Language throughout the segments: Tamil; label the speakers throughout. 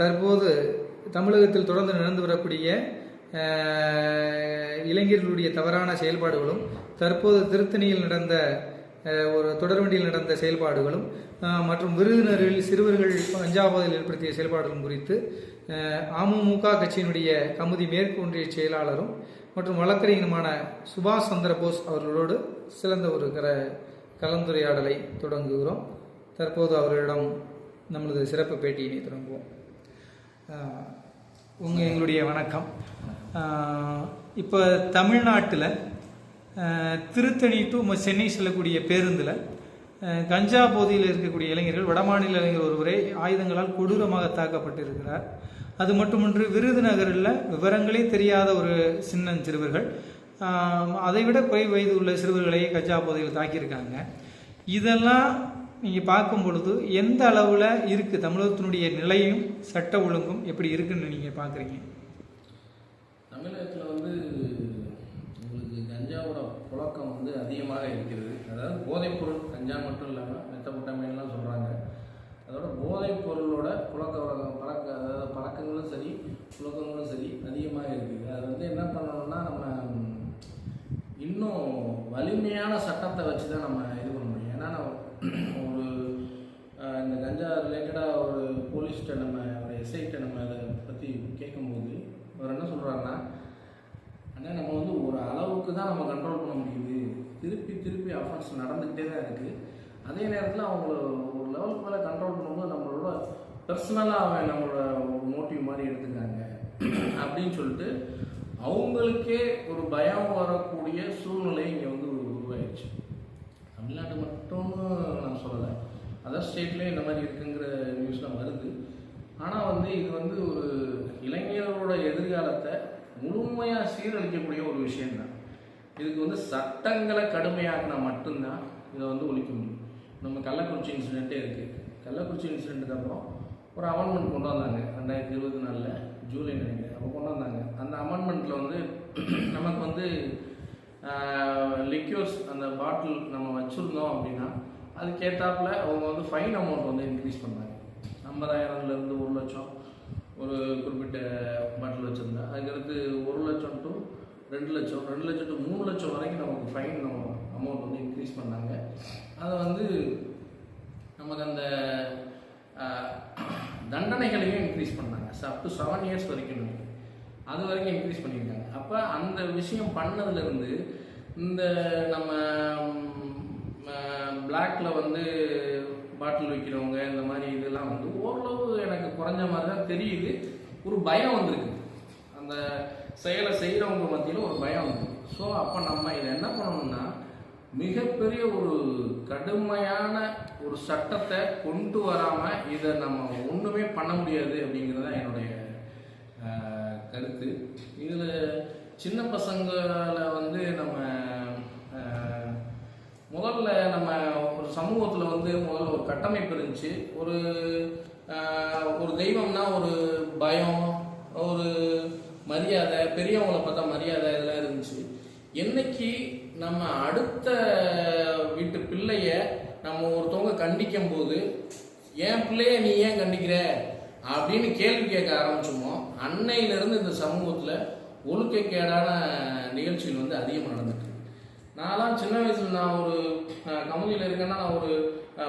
Speaker 1: தற்போது தமிழகத்தில் தொடர்ந்து நடந்து வரக்கூடிய இளைஞர்களுடைய தவறான செயல்பாடுகளும் தற்போது திருத்தணியில் நடந்த ஒரு தொடர்வண்டியில் நடந்த செயல்பாடுகளும் மற்றும் விருதுநரில் சிறுவர்கள் அஞ்சாவதில் ஏற்படுத்திய செயல்பாடுகளும் குறித்து அமமுக கட்சியினுடைய கமுதி மேற்கொன்றிய செயலாளரும் மற்றும் வழக்கறிஞருமான சுபாஷ் சந்திர போஸ் அவர்களோடு சிறந்த ஒரு கர கலந்துரையாடலை தொடங்குகிறோம். தற்போது அவர்களிடம் நமது சிறப்பு பேட்டியினை தொடங்குவோம். உங்கள் எங்களுடைய வணக்கம். இப்போ தமிழ்நாட்டில் திருத்தணி டு சென்னை செல்லக்கூடிய பேருந்தில் கஞ்சா போதியில் இருக்கக்கூடிய இளைஞர்கள் வடமாநில இளைஞர் ஒருவரை ஆயுதங்களால் கொடூரமாக தாக்கப்பட்டிருக்கிறார். அது மட்டுமின்றி விருதுநகரில் விவரங்களே தெரியாத ஒரு சின்னன் சிறுவர்கள் அதைவிட குறை வயது உள்ள சிறுவர்களை கஞ்சா போதையில் தாக்கியிருக்காங்க. இதெல்லாம் நீங்கள் பார்க்கும் பொழுது எந்த அளவில் இருக்குது தமிழகத்தினுடைய நிலையும் சட்ட ஒழுங்கும் எப்படி இருக்குன்னு நீங்கள் பார்க்குறீங்க?
Speaker 2: தமிழகத்தில் வந்து உங்களுக்கு கஞ்சாவோட புழக்கம் வந்து அதிகமாக இருக்கிறது. அதாவது போதைப்பொருள் கஞ்சா மட்டும் இல்லாமல் மெத்தப்பட்டமைலாம் சொல்கிறாங்க அதோட போதைப் பொருளோட புழக்க வழக்கம் பழக்க அதாவது பழக்கங்களும் சரி புழக்கங்களும் சரி அதிகமாக இருக்குது. அது வந்து என்ன பண்ணணும்னா நம்ம இன்னும் வலிமையான சட்டத்தை வச்சு தான் நம்ம இது பண்ண முடியும். ஏன்னா நம்ம ஒரு அஹ், இந்த கஞ்சா ரிலேட்டடாக ஒரு போலீஸ்கிட்ட நம்ம ஒரு எஸ்ஐட்ட நம்ம அதை பற்றி கேட்கும்போது அவர் என்ன சொல்கிறாருன்னா அண்ணா நம்ம வந்து ஒரு அளவுக்கு தான் நம்ம கண்ட்ரோல் பண்ண முடியுது. திருப்பி திருப்பி அஃபென்ஸ் நடந்துக்கிட்டே தான் இருக்குது அதே நேரத்தில் அவங்கள ஒரு லெவலுக்கு மேலே கண்ட்ரோல் பண்ணும்போது நம்மளோட பர்சனலாக அவன் நம்மளோட ஒரு மோட்டிவ் மாதிரி எடுத்துக்காங்க அப்படின்னு சொல்லிட்டு அவங்களுக்கே ஒரு பயம் வரக்கூடிய சூழ்நிலை இங்கே வந்து உருவாயிடுச்சு. தமிழ்நாடு மட்டும்னு நான் சொல்லலை. அதர் ஸ்டேட்லேயும் இந்த மாதிரி இருக்குங்கிற நியூஸ்லாம் வருது. ஆனால் வந்து இது வந்து ஒரு இளைஞர்களோட எதிர்காலத்தை முழுமையாக சீரழிக்கக்கூடிய ஒரு விஷயம்தான். இதுக்கு வந்து சட்டங்களை கடுமையாக்கினா மட்டும்தான் இதை வந்து ஒழிக்க முடியும். நம்ம கள்ளக்குறிச்சி இன்சிடென்ட்டே இருக்குது கள்ளக்குறிச்சி இன்சிடென்ட்டுக்கு அப்புறம் ஒரு அமெண்ட்மெண்ட் கொண்டு வந்தாங்க. ரெண்டாயிரத்தி இருபத்தி நாலில் ஜூலை நினைக்கிறேன். அப்போ கொண்டு வந்தாங்க. அந்த அமெண்ட்மெண்ட்டில் வந்து நமக்கு வந்து லிக்யூர்ஸ் அந்த பாட்டில் நம்ம வச்சுருந்தோம் அப்படின்னா அதுக்கேற்றாப்புல அவங்க வந்து ஃபைன் அமௌண்ட் வந்து இன்க்ரீஸ் பண்ணாங்க. ஐம்பதாயிரம்லேருந்து ஒரு லட்சம் ஒரு குறிப்பிட்ட பாட்டில் வச்சுருந்தா அதுக்கடுத்து ஒரு லட்சம் டு ரெண்டு லட்சம் ரெண்டு லட்சம் டு மூணு லட்சம் வரைக்கும் நமக்கு ஃபைன் நம்ம அமௌண்ட் வந்து இன்க்ரீஸ் பண்ணாங்க. அதை வந்து நமக்கு அந்த தண்டனைகளையும் இன்க்ரீஸ் பண்ணாங்க. அப் டு செவன் இயர்ஸ் வரைக்கும். நினைக்கிறேன். அது வரைக்கும் இன்க்ரீஸ் பண்ணியிருக்காங்க. அப்போ அந்த விஷயம் பண்ணதுலேருந்து இந்த நம்ம பிளாக்ல வந்து பாட்டில் வைக்கிறவங்க இந்த மாதிரி இதெல்லாம் வந்து ஓரளவு எனக்கு குறைஞ்ச மாதிரி தான் தெரியுது. ஒரு பயம் வந்திருக்கு. செயலை செய்கிறவங்க மத்தியில் ஒரு பயம் வந்திருக்கு ஸோ அப்போ நம்ம இதை என்ன பண்ணணும்னா மிகப்பெரிய ஒரு கடுமையான ஒரு சட்டத்தை கொண்டு வராமல் இதை நம்ம ஒன்றுமே பண்ண முடியாது அப்படிங்கிறது தான் என்னுடைய கருத்து. இதில் சின்ன பசங்களை வந்து நம்ம முதல்ல நம்ம ஒரு சமூகத்தில் வந்து முதல்ல ஒரு கட்டமைப்பு இருந்துச்சு. ஒரு ஒரு தெய்வம்னா ஒரு பயம் ஒரு மரியாதை பெரியவங்களை பார்த்தா மரியாதை இதெல்லாம் இருந்துச்சு. என்னைக்கு நம்ம அடுத்த வீட்டு பிள்ளைய நம்ம ஒருத்தவங்க கண்டிக்கும் போது என் பிள்ளைய நீ ஏன் கண்டிக்கிற? அப்படின்னு கேள்வி கேட்க ஆரம்பிச்சோமோ அன்னையிலிருந்து இந்த சமூகத்தில் ஒழுக்கக்கேடான நிகழ்ச்சிகள் வந்து அதிகமாக நடந்துட்டு நான்லாம் சின்ன வயசில் நான் ஒரு கமுதியில் இருக்கேன்னா நான் ஒரு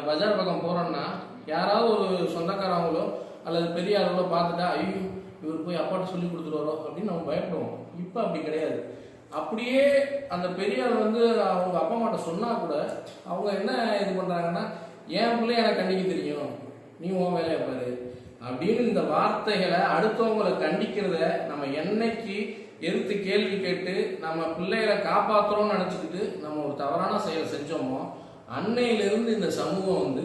Speaker 2: பஜார் பக்கம் போகிறேன்னா யாராவது ஒரு சொந்தக்காரவங்களோ அல்லது பெரிய ஆளுகளோ பார்த்துட்டா ஐயோ இவர் போய் அப்பாட்ட சொல்லி கொடுத்துருவாரோ அப்படின்னு நம்ம பயப்படுவோம். இப்போ அப்படி கிடையாது. அப்படியே அந்த பெரியார் வந்து அவங்க அப்பா அம்மாட்ட சொன்னால் கூட அவங்க என்ன இது பண்ணுறாங்கன்னா என் பிள்ளை எனக்கு கண்டிக்க தெரியும். நீ உன் வேலையை பாரு. அப்படின்னு இந்த வார்த்தைகளை அடுத்தவங்களை கண்டிக்கிறத நம்ம என்னைக்கு எதிர்த்து கேள்வி கேட்டு நம்ம பிள்ளைகளை காப்பாற்றுறோம்னு நினச்சிக்கிட்டு நம்ம ஒரு தவறான செயலை செஞ்சோமோ அன்னையிலிருந்து இந்த சமூகம் வந்து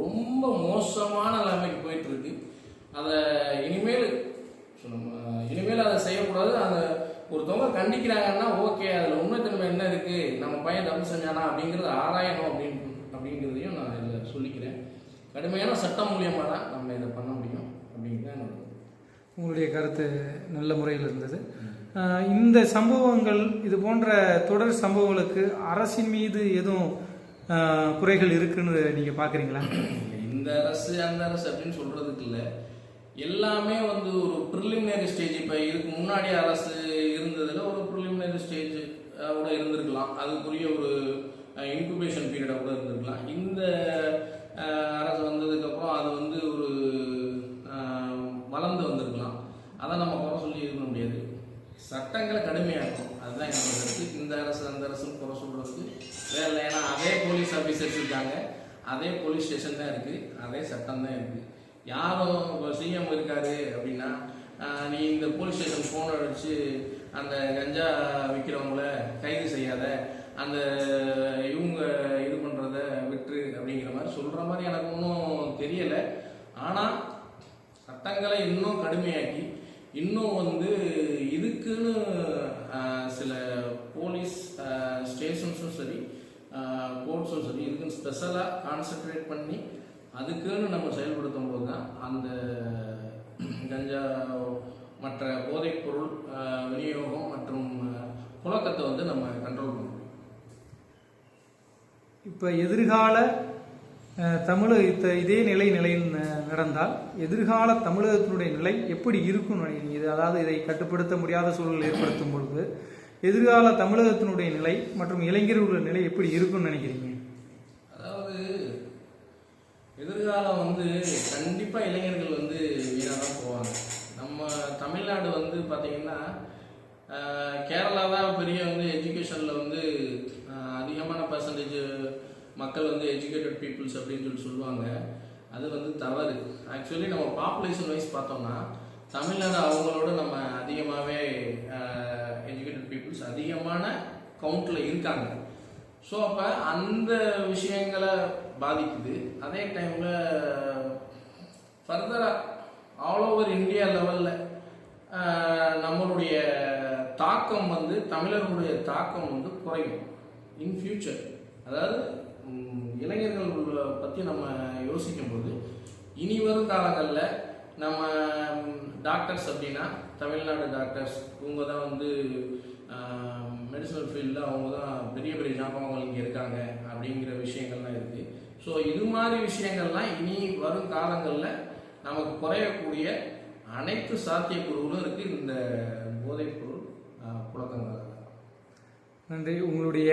Speaker 2: ரொம்ப மோசமான நிலைமைக்கு போயிட்டு இருக்கு. அதை இனிமேல் நம்ம இனிமேல் அதை செய்யக்கூடாது அந்த ஒருத்தவங்க கண்டிக்கிறாங்கன்னா ஓகே அதில் உண்மைத்தன்மை என்ன இருக்கு? நம்ம பையன் தப்பு செஞ்சானா அப்படிங்கிறத ஆராயணும் அப்படின்னு அப்படிங்கிறதையும் நான் இதில் சொல்லிக்கிறேன். கடுமையான சட்டம் மூலியமாக தான் நம்ம இதை பண்ண முடியும் அப்படிங்கிறது தான்
Speaker 1: உங்களுடைய கருத்து நல்ல முறையில் இருந்தது. இந்த சம்பவங்கள் இது போன்ற தொடர் சம்பவங்களுக்கு அரசின் மீது எதுவும் குறைகள் இருக்குன்னு நீங்கள் பார்க்குறீங்களா
Speaker 2: இந்த அரசு அந்த அரசு அப்படின்னு சொல்றதுக்கு இல்லை. எல்லாமே வந்து ஒரு ப்ரிலிமினரி ஸ்டேஜ் இப்போ இதுக்கு முன்னாடி அரசு இருந்ததுல ஒரு ப்ரிலிமினரி ஸ்டேஜ் கூட இருந்திருக்கலாம். அதுக்குரிய ஒரு இன்குபேஷன் பீரியடாக கூட இருந்திருக்கலாம். இந்த அரசு வந்ததுக்கப்புறம் அது வந்து ஒரு வளர்ந்து வந்திருக்கலாம். அதை நம்ம குறை சொல்லி இருக்க முடியாது. சட்டங்களை கடுமையாக்கும். அதுதான் என்னோட கருத்து. இந்த அரசு அந்த அரசுன்னு குறை சொல்கிறதுக்கு வேற இல்லை. ஏன்னா அதே போலீஸ் ஆஃபீஸர்ஸ் இருக்காங்க. அதே போலீஸ் ஸ்டேஷன் தான் இருக்குது அதே சட்டம் தான் இருக்குது யாரும் இப்போ சிஎம் இருக்காரு அப்படின்னா நீ இந்த போலீஸ் ஸ்டேஷன் ஃபோன் அடித்து அந்த கஞ்சா விற்கிறவங்கள கைது செய்யாத அந்த இவங்க இது பண்ணுறத விற்று அப்படிங்கிற மாதிரி சொல்கிற மாதிரி எனக்கு ஒன்றும் தெரியலை. ஆனால் சட்டங்களை இன்னும் கடுமையாக்கி இன்னும் வந்து இதுக்குன்னு சில போலீஸ் ஸ்டேஷன்ஸும் சரி கோர்ட்ஸும் சரி இதுக்குன்னு ஸ்பெஷலாக கான்சென்ட்ரேட் பண்ணி அதுக்குன்னு நம்ம செயல்படுத்தும் போது தான் அந்த கஞ்சா மற்ற போதைப்பொருள் விநியோகம் மற்றும் புழக்கத்தை வந்து நம்ம கண்ட்ரோல் பண்ண முடியும்.
Speaker 1: இப்போ எதிர்கால தமிழக இதே நிலை நிலையில் நடந்தால் எதிர்கால தமிழகத்தினுடைய நிலை எப்படி இருக்கும்னு நினைக்கிறீங்க இது அதாவது இதை கட்டுப்படுத்த முடியாத சூழல் ஏற்படுத்தும் பொழுது எதிர்கால தமிழகத்தினுடைய நிலை மற்றும் இளைஞர்களுடைய நிலை எப்படி இருக்கும்னு நினைக்கிறீங்க?
Speaker 2: அதாவது எதிர்காலம் வந்து கண்டிப்பா இளைஞர்கள் வந்து வீணாக தான் போவாங்க. நம்ம தமிழ்நாடு வந்து பார்த்திங்கன்னா கேரளா தான் பெரிய வந்து எஜுகேஷனில் வந்து அதிகமான பர்சன்டேஜ் மக்கள் வந்து எஜுகேட்டட் பீப்புள்ஸ் அப்படின்னு சொல்லி சொல்லுவாங்க. அது வந்து தவறு. ஆக்சுவலி நம்ம பாப்புலேஷன் வைஸ் பார்த்தோம்னா தமிழ்நாடு அவங்களோட நம்ம அதிகமாகவே எஜுகேட்டட் பீப்புள்ஸ் அதிகமான கவுண்டில் இருக்காங்க. ஸோ அப்போ அந்த விஷயங்களை பாதிக்குது. அதே டைமில் ஃபர்தராக ஆல் ஓவர் இந்தியா லெவல் தாக்கம் வந்து தமிழர்களுடைய தாக்கம் வந்து குறையும். இன் ஃபியூச்சர் அதாவது இளைஞர்கள் இளைஞர்கள் பற்றி நம்ம யோசிக்கும்போது இனி வரும் காலங்களில் நம்ம டாக்டர்ஸ் அப்படின்னா தமிழ்நாடு டாக்டர்ஸ் இவங்க தான் வந்து மெடிசனல் ஃபீல்டில் அவங்க தான் பெரிய பெரிய ஞாபகங்கள் இங்கே இருக்காங்க அப்படிங்கிற விஷயங்கள்லாம் இருக்குது ஸோ இது மாதிரி விஷயங்கள்லாம் இனி வரும் காலங்களில் நமக்கு குறையக்கூடிய அனைத்து சாத்தியக்கூறுகளும் இருக்குது இந்த போதைப்பொருள் ஆஹ், புழக்கங்களால்
Speaker 1: நன்றி. உங்களுடைய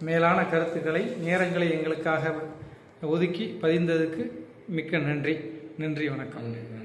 Speaker 1: மேலான கருத்துக்களை நேரங்களை எங்களுக்காக ஒதுக்கி பதிந்ததுக்கு மிக்க நன்றி. நன்றி வணக்கம்.